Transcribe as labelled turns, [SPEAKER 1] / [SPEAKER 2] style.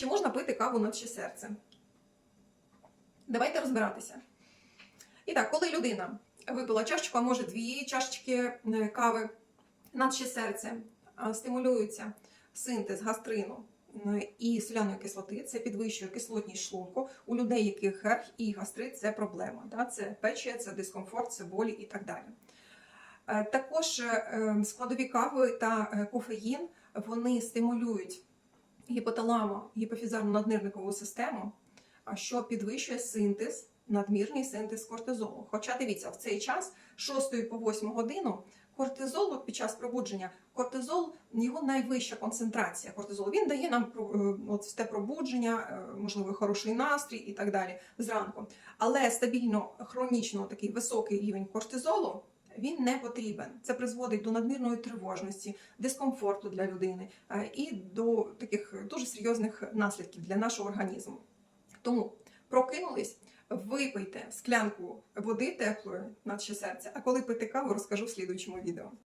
[SPEAKER 1] Чи можна пити каву на ще серце? Давайте розбиратися. І так, коли людина випила чашечку, а може дві чашечки е, кави, наче серце стимулюється синтез гастрину е, і соляної кислоти, це підвищує кислотність шлунку. У людей, яких герх і гастрит, це проблема. Це печія, це дискомфорт, це болі і так далі. Е, Також е, складові кави та кофеїн вони стимулюють гіпоталамо гіпофізарну наднирникову систему, що підвищує синтез, надмірний синтез кортизолу. Хоча дивіться, в цей час, з 6 по 8 годину, кортизолу під час пробудження, кортизол його найвища концентрація кортизолу. Він дає нам е, от те пробудження, е, можливо, хороший настрій і так далі зранку. Але стабільно хронічно такий високий рівень кортизолу. Він не потрібен. Це призводить до надмірної тривожності, дискомфорту для людини е, і до таких дуже серйозних наслідків для нашого організму. Тому прокинулись, випийте склянку води теплої, наче серце. А коли пити каву, розкажу в слідуючому відео.